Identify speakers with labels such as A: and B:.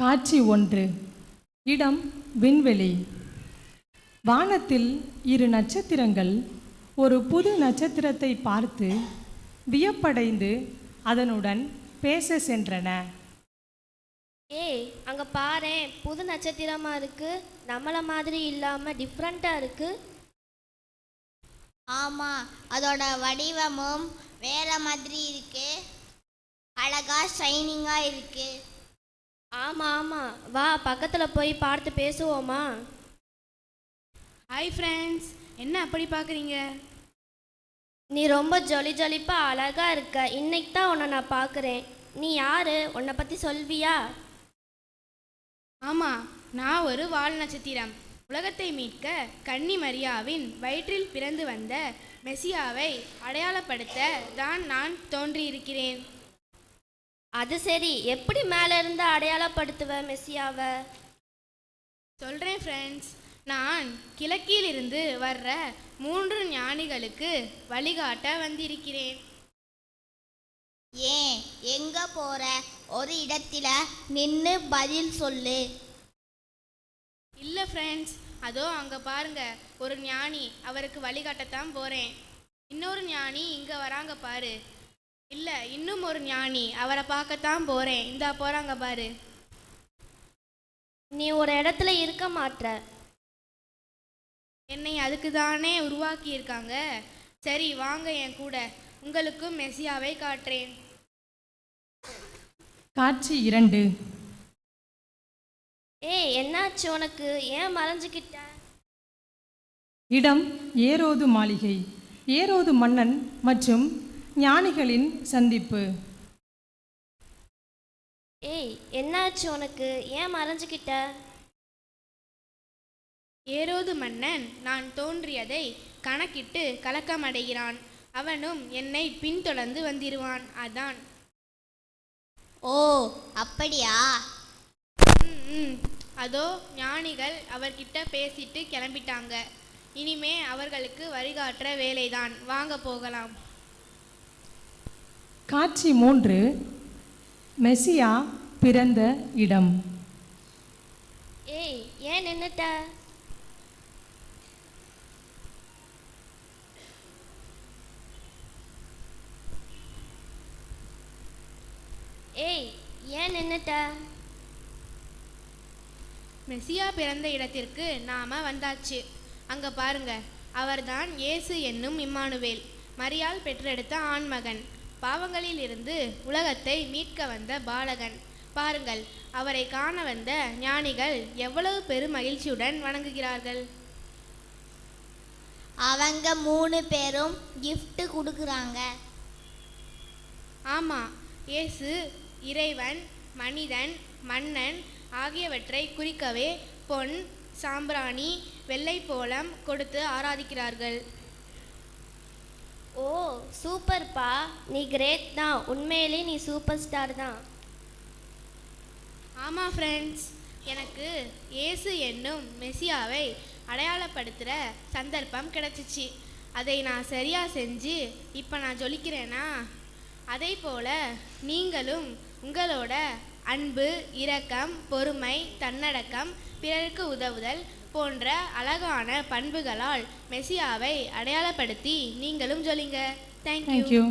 A: காட்சி ஒன்று. இடம் விண்வெளி. வானத்தில் இரு நட்சத்திரங்கள். ஒரு புது நட்சத்திரத்தை பார்த்து வியப்படைந்து அதனுடன் பேச சென்றன.
B: ஏய் அங்க பாரேன் புது நட்சத்திரமா இருக்கு. நம்மள மாதிரி இல்லாம டிஃப்ரெண்டா இருக்கு.
C: ஆமாம் அதோட வடிவமும் வேற மாதிரி இருக்கு. அழகா ஷைனிங்காக இருக்கு.
B: ஆமா ஆமா. வா பக்கத்துல போய் பார்த்து பேசுவோமா?
D: ஹாய் ஃப்ரெண்ட்ஸ் என்ன அப்படி பார்க்குறீங்க?
B: நீ ரொம்ப ஜொலி ஜொலிப்பா அழகா இருக்க. இன்னைக்கு தான் உன்னை நான் பார்க்குறேன். நீ யாரு? உன்னை பத்தி சொல்வியா?
D: ஆமாம் நான் ஒரு வால் நட்சத்திரம். உலகத்தை மீட்க கன்னி மரியாவின் வயிற்றில் பிறந்து வந்த மெசியாவை அடையாளப்படுத்த தான் நான் தோன்றியிருக்கிறேன்.
B: அது சரி. எப்படி மேல இருந்து அடையாளப்படுத்துவ மெஸ்ஸியாவை?
D: சொல்கிறேன் ஃப்ரெண்ட்ஸ் நான் கிழக்கிலிருந்து வர்ற மூன்று ஞானிகளுக்கு வழிகாட்ட வந்திருக்கிறேன்.
C: ஏன்? எங்க போற? ஒரு இடத்துல நின்று பதில் சொல்லு.
D: இல்லை ஃப்ரெண்ட்ஸ் அதோ அங்கே பாருங்க. ஒரு ஞானி அவருக்கு வழிகாட்டத்தான் போகிறேன் இன்னொரு ஞானி இங்கே வராங்க பாரு. இல்லை இன்னும் ஒரு ஞானி. அவரை பார்க்கத்தான் போகிறேன் இந்தா போகிறாங்க பாரு.
B: நீ ஒரு இடத்துல இருக்க மாட்ற.
D: என்னை அதுக்கு தானே உருவாக்கி இருக்காங்க சரி வாங்க என் கூட. உங்களுக்கும் மெசியாவை காட்டுறேன்.
A: காட்சி இரண்டு.
B: ஏய் என்னாச்சு உனக்கு? ஏன் மறைஞ்சுக்கிட்ட?
A: இடம் ஏரோது மாளிகை. ஏரோது மன்னன் மற்றும் ஞானிகளின் சந்திப்பு.
B: ஏய் என்னாச்சு உனக்கு? ஏன் மறைஞ்சுக்கிட்ட?
D: ஏரோது மன்னன் நான் தோன்றியதை கணக்கிட்டு கலக்கமடைகிறான். அவனும் என்னை பின்தொடர்ந்து வந்திருவான் அதான்.
C: ஓ அப்படியா?
D: ம், ம். அதோ ஞானிகள் அவர்கிட்ட பேசிட்டு கிளம்பிட்டாங்க. இனிமே அவர்களுக்கு வழிகாட்டுற வேலைதான். வாங்க போகலாம்.
A: காட்சி மூன்று மெசியா பிறந்த இடம்.
B: ஏய் ஏன் நின்னுட்ட? ஏய் ஏன் நின்னுட்ட?
D: மெசியா பிறந்த இடத்திற்கு நாம வந்தாச்சு. அங்க பாருங்க அவர்தான் இயேசு என்னும் இம்மானுவேல் மரியாள் பெற்றெடுத்த ஆண்மகன். பாவங்களில் இருந்து உலகத்தை மீட்க வந்த பாலகன். பாருங்கள் அவரை காண வந்த ஞானிகள் எவ்வளவு பெரும் மகிழ்ச்சியுடன் வணங்குகிறார்கள்.
C: அவங்க மூணு பேரும் gift கொடுக்குறாங்க.
D: ஆமா இயேசு இறைவன் மனிதன் மன்னன் ஆகியவற்றை குறிக்கவே பொன் சாம்பிராணி வெள்ளை போலம் கொடுத்து ஆராதிக்கிறார்கள்.
B: ஓ சூப்பர்ப்பா. நீ கிரேட் தான். உண்மையிலே நீ சூப்பர் ஸ்டார் தான்.
D: ஆமாம் ஃப்ரெண்ட்ஸ் எனக்கு இயேசு என்னும் மெசியாவை அடையாளப்படுத்துகிற சந்தர்ப்பம் கிடச்சிச்சு. அதை நான் சரியாக செஞ்சு இப்போ நான் ஜொலிக்கிறேனா? அதே போல் நீங்களும் உங்களோட அன்பு இரக்கம் பொறுமை தன்னடக்கம் பிறருக்கு உதவுதல் போன்ற அழகான பண்புகளால் மெசியாவை அடையாளப்படுத்தி நீங்களும் சொல்லுங்க
A: தேங்க்யூ